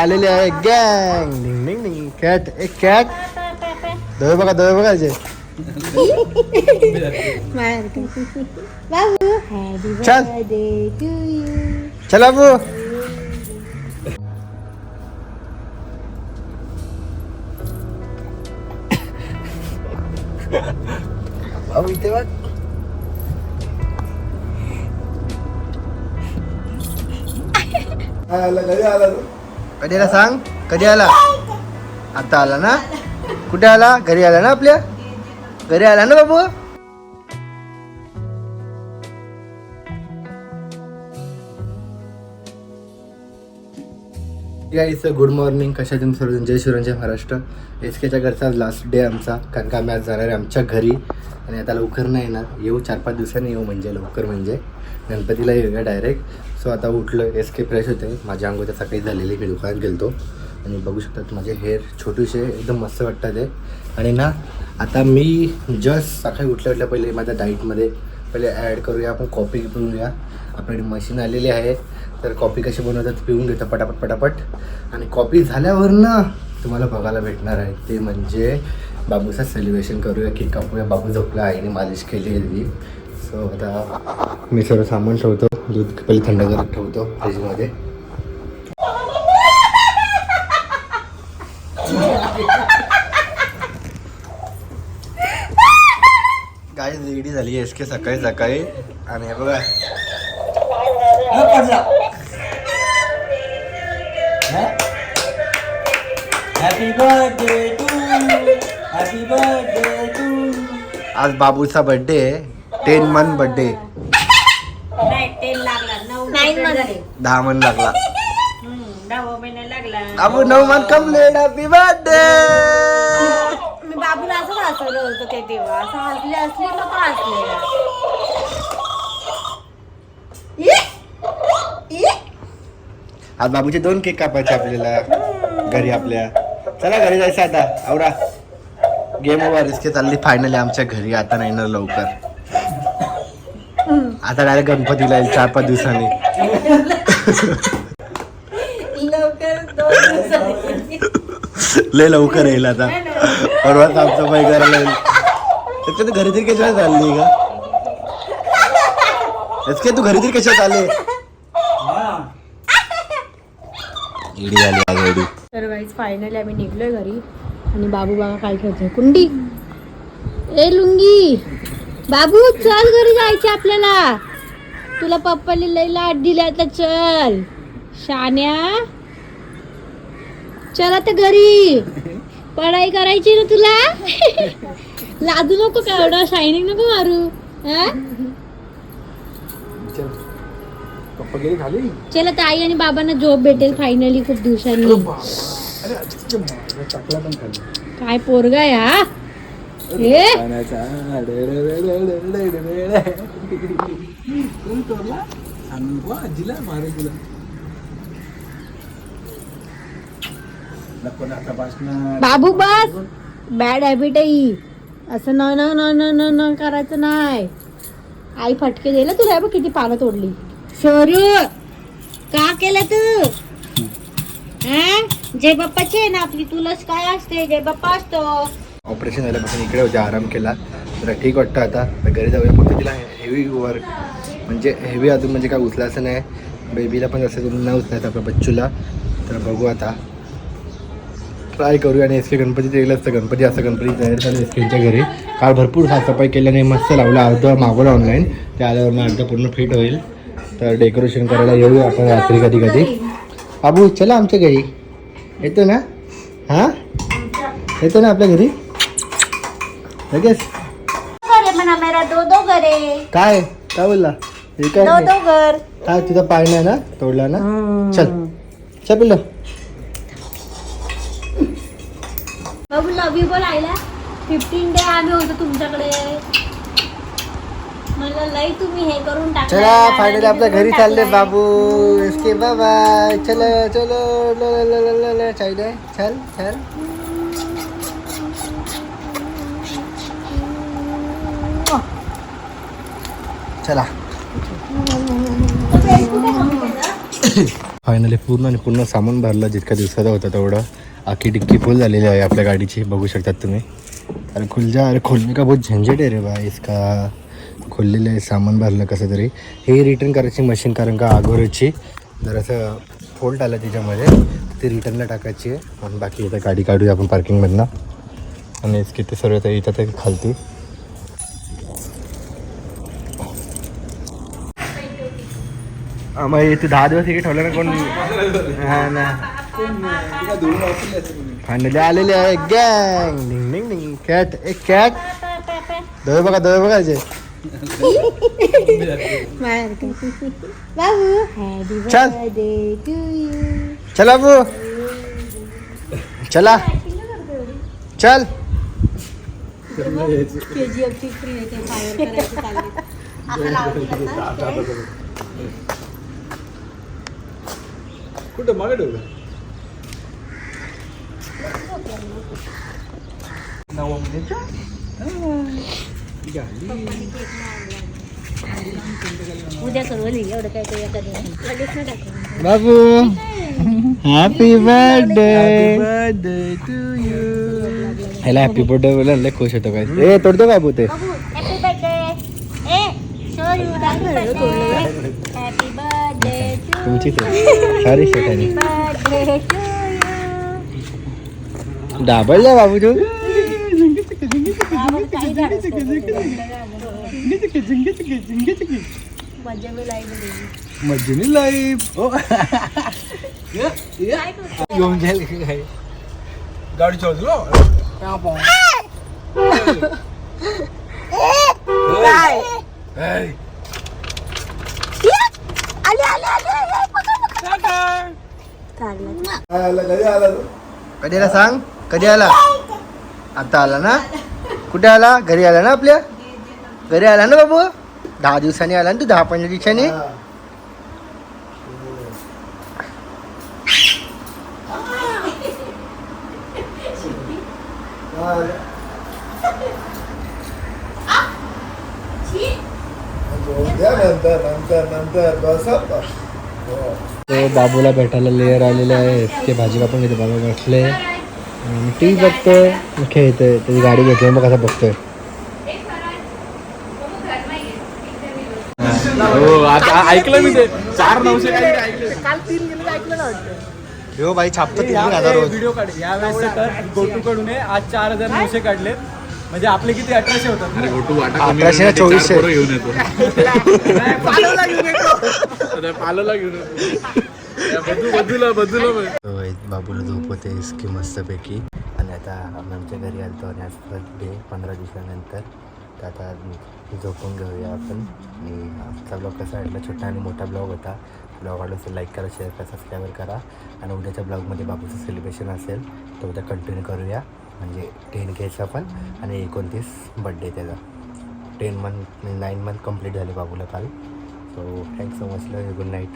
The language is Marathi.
आलेले आहे गँग डिंग डिंग डिंग कॅट एक कॅट डोळे बघा डोळे बघा जे बाबू हॅपी चल. बर्थडे टू यू चला बू भाऊ इथे बघ कधी आला सांग? कधी आला? आता आला ना? कुठे आला? घरी आला ना आपल्या? घरी आला ना बाबू? गाईचं गुड मॉर्निंग कशा तुम्ही सर्वजण जय शिवराम महाराष्ट्र. एस केच्या घरचा लास्ट डे आमचा कारण का आम्ही आज जाणार आहे आमच्या घरी. आणि आता लवकर नाही येणार. येऊ चार पाच दिवसांनी येऊ म्हणजे लवकर म्हणजे. गणपतीला येऊया डायरेक्ट सो आता उठलो एस के फ्रेश होते माझ्या अंगो तर सकाळी झालेली मी दुकानात गेलतो. आणि बघू शकतात माझे हेअर छोटेसे एकदम मस्त वाटतात ते आणि ना आता मी जस्ट सकाळी उठल्या उठल्या पहिले माझ्या डाईटमध्ये पहिले ॲड करूया आपण कॉफी पिऊया आपल्याकडे मशीन आलेली आहे. तर कॉफी कशी बनवतात पिऊन घेतो पटापट पटापट. आणि कॉफी झाल्यावर ना तुम्हाला बघायला भेटणार आहे. ते म्हणजे बाबूचं सेलिब्रेशन करूया की कापूया. बाबू झोपला आईने मालिश केली आहे सो आता मी सर्व सामान ठेवतो. दूध पहिले थंड करत ठेवतो फ्रीजमध्ये गाडी रेडी झाली एस के सकाळी सकाळी. आणि हे बघा. Happy birthday to happy birthday to आज बाबूचा बर्थडे आहे. टेन मन बर्थडे. दहा मन लागला. बाबू नऊ मन कमलेट हॅपी बर्थडे हसवलं होतं ते तेव्हा. असं हसले असली मग तो हसलेला आज बाबूचे दोन केक कापायचे आपल्याला. घरी आपल्या. चला घरी जायचं आता. आवरा. गेम ओव्हर इसके चालली फायनली आमच्या घरी. आता नाही येणार लवकर. आता डायरेक्ट गणपतीला येईल. चार पाच दिवसांनी. लवकर दोन दिवसांनी. लय लवकर येईल आता. परवा साफसफाई करायला येईल. तू घरी तरी कशाला चालली का एसके तू घरी तरी कशा चालली इडी झाली आज एडी तर गाईज फायनली आम्ही निघलोय घरी. आणि बाबू बाबा काय खेळतोय? कुंडी. ए लुंगी. बाबू चल घरी जायचे आपल्याला. तुला पप्पाने लई लाट दिली आता चल. शान्या. चल आता घरी. पढाई करायची ना तुला? लाजू नको का एवढा? शायनिंग नको मारू. हा? पप्पा गेली खाली? चल आता आई आणि बाबांना जॉब भेटेल फायनली खूप दिवसांनी. टाकला पण खाली. काय पोरगा हा? हे? आजीला मारे तुला बाबू बस. बॅड हॅबिट आहे ही. असं न न न न न न करायचं नाही. आई फटके दिला तुला हे बघ किती पानं तोडली. शरू का केलं तू? हा? जय बाप्पाची आहे ना आपली तुलाच काय असते जय बाप्पा असतो. ऑपरेशन झाल्यापासून इकडे होते आराम केला. जरा ठीक वाटतं आता. आता घरी जाऊया. फक्त तिला हेवी वर्क म्हणजे हेवी अजून म्हणजे काय उचलायचं नाही. बेबीला पण असं न उचलायचं आपल्या बच्चूला. तर बघू आता. ट्राय करूया आणि एस के गणपती येईल असतं गणपती असं गणपती तयार झालं एस केच्या घरी. काल भरपूर साफसफाई केल्याने मस्त लावलं. अर्ध मागवलं ऑनलाईन त्या आल्यावर मग अर्ध पूर्ण फिट होईल. तर डेकोरेशन करायला येऊया आपण रात्री कधी कधी. बाबू चला आमच्या घरी. येतो ना? हां? येतो ना आपल्या घरी? लगेच. काय? काय बोलला? हे काय? तुझा पाय नाही ना? तोडला ना? चल. चल पिल्लो. बाबू लव यू बोल आईला. फिफ्टीन डे आम्ही होतो तुमच्याकडे. मला लई तुम्ही हे करून चला फायनली आपल्या घरी चालले बाबू. बाय चलो चलो ल ल ल ल ल ल. चालले चल चल. चला. फायनली पूर्ण आणि पूर्ण सामान भरलं जितक्या दिवसाचा होता तेवढं. आखी डिक्की फुल झालेली आहे आपल्या गाडीची बघू शकतात तुम्ही. अरे खुल जा अरे खोलणे का बहुत झंझट आहे रे बा इसका खोललेलं आहे सामान भरलं कसं तरी. हे रिटर्न करायची मशीन कारण का अगोदरची जरासं फोल्ट आलं त्याच्यामध्ये ते रिटर्नला टाकायची आहे. आणि बाकी इथं गाडी काढूया आपण पार्किंगमधनं आणि इसकी ते सर्व इथं ते खालती. मग इथे दहा दिवस इकडे ठेवलं ना कोण? हा ना. फायनली आलेले आहे गँग डिंग डिंग डिंग कॅट एक कॅट दवे बघा दवे बघायचे बाबू हॅपी चल. बर्थडे टू यू चला बू चला चल केजीएफची फ्री येते फायर करायचं चालले कुठं मागे ठेवलं उद्या करू हल्ली, एवढं काय काही एका दिवसात. लगेच नाही टाकू. Babu happy birthday birthday to you ह्याला हॅपी बर्थडे बोला लय खुश होतो काय ए तोडतो काय बोते हॅपी बर्थडे ए सॉरी हॅपी बर्थडे टू तुमचीच आहे सॉरी शेटाने डाबल बाबू तू मज्जनी लाईफ ओ घेऊन जाईल. काय गाडी चोचलो कधी आला सांग. कधी आला? आता आला ना? कुठे आला? घरी आला ना आपल्या? घरी आला ना बाबू? दहा दिवसांनी आला ना तू दहा पंधरा दिवसांनी? ते बाबूला भेटायला लेअर आलेले आहे ते भाजी कापून घेते बाबा बसले. टी व्ही बघतोय खेळतोय त्याची गाडी घेतली मग कसं बघतोय. हो आता ऐकलं मी ते. चार नऊशे काहीतरी ऐकलं. हो बाई छापतो तीन तीन हजार रोज. व्हिडिओ काढ या वेळेस तर गोटू कडून आज चार हजार नऊशे काढलेत. म्हणजे आपले किती अठराशे होतात अठराशे ना चोवीसशे. घेऊन येतो. पालोला घेऊन येतो. बाबूला झोपवते इसकी मस्तपैकी. आणि आता आम्ही आमच्या घरी आलतो आणि आज फर्स्ट डे पंधरा दिवसानंतर. तर आता झोपून घेऊया आपण. आणि आजचा ब्लॉग कसा वाटला? छोटा आणि मोठा ब्लॉग होता. ब्लॉग आवडला असेल लाईक करा शेअर करा सबस्क्राईबर करा. आणि उद्याच्या ब्लॉगमध्ये बाबूचं सेलिब्रेशन असेल तर उद्या कंटिन्यू करूया. म्हणजे टेन केचा पण आणि एकोणतीस बड्डे त्याचा. Ten month nine month complete झाले बाबूला काल. So thanks so much good night